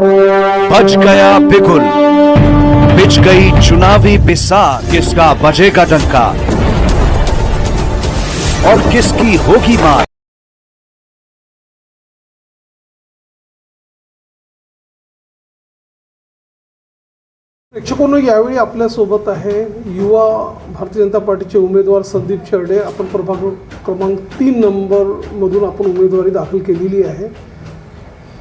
बच गया बिगुल बिछ गई चुनावी बिसार किसका बजेगा डंका? और किसकी होगी मार? प्रेक्षकांनो यावेळी आपल्यासोबत आहे युवा भारतीय जनता पार्टीचे उमेदवार संदीप शेर्डे. आपण प्रभाग क्रमांक तीन नंबरमधून आपण उमेदवारी दाखल केलेली आहे.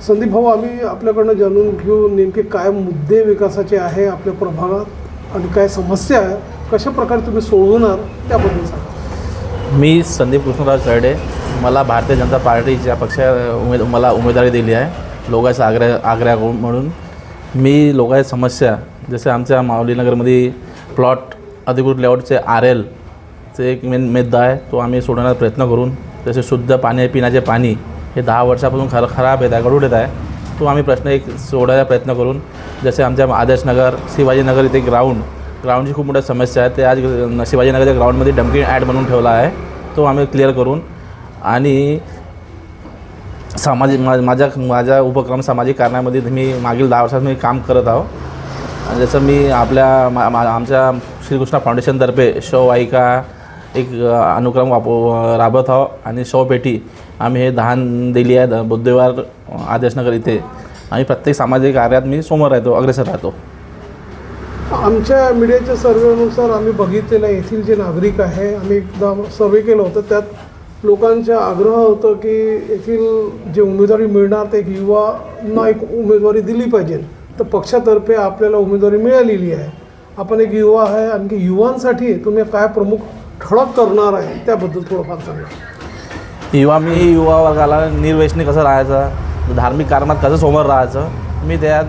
संदीप भाऊ आम्ही आपल्याकडनं जाणून घेऊ नेमके काय मुद्दे विकासाचे आहे आपल्या प्रभागात आणि काय समस्या आहे कशा प्रकारे तुम्ही सोडवणार त्याबद्दल सांगा. मी संदीप कृष्णराव चरडे मला भारतीय जनता पार्टीच्या पक्षा उमेद मला उमेदवारी दिली आहे लोकांचा आग्रह आग्रह म्हणून. मी लोकांच्या समस्या जसे आमच्या माऊलीनगरमध्ये प्लॉट अधिकृत लेआउटचे आर एलचे एक मेन मुद्दा आहे तो आम्ही सोडवण्याचा प्रयत्न करून जसे शुद्ध पाणी पिण्याचे पाणी हे दहा वर्षापासून खर खराब येत आहे गडूड येत आहे तो आम्ही प्रश्न एक सोडायचा प्रयत्न करून जसे आमच्या आदर्शनगर शिवाजीनगर इथे ग्राउंड ग्राउंडची खूप मोठ्या समस्या आहे ते आज शिवाजीनगरच्या ग्राउंडमध्ये डम्पिंग ॲड बनवून ठेवला आहे. तो आम्ही क्लिअर करून आणि सामाजिक मा माझ्या माझ्या उपक्रम सामाजिक कारणामध्ये मी मागील दहा वर्षात मी काम करत आहो. जसं मी आपल्या मा मा- आमच्या श्रीकृष्ण फाउंडेशनतर्फे शव एक अनुक्रम वाप राबत आहो आणि शवपेटी आम्ही हे दहान दिली आहे. द- बुद्धवार आदेशनगर इथे. आणि प्रत्येक सामाजिक कार्यात मी समोर राहतो अग्रेसर राहतो. आमच्या मीडियाच्या सर्वेनुसार आम्ही बघितलेलं आहे येथील जे नागरिक आहे आम्ही एकदा सर्वे केलं होतं. त्यात लोकांचा आग्रह होतं की येथील जे उमेदवारी मिळणार ते एक युवांना एक उमेदवारी दिली पाहिजे. तर पक्षातर्फे आपल्याला उमेदवारी मिळालेली आहे. आपण एक युवा आहे आणखी युवांसाठी तुम्ही काय प्रमुख ठळक करणार आहे त्याबद्दल थोडंफार सांगा. युवा मी युवा वर्गाला निर्वेशनी कसं राहायचं धार्मिक कारणात कसं समोर राहायचं मी त्या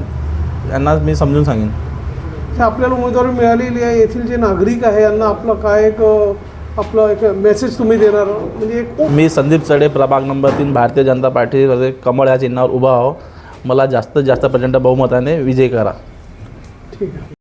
यांना मी समजून सांगेन. हे आपल्याला उमेदवारी मिळालेली आहे येथील जे नागरिक आहे यांना आपलं काय एक आपलं एक मेसेज तुम्ही देणार म्हणजे एक मी संदीप चढे प्रभाग नंबर तीन भारतीय जनता पार्टी कमळ या चिन्हावर उभा आहो. मला जास्तीत जास्त प्रचंड बहुमताने विजय करा. ठीक आहे.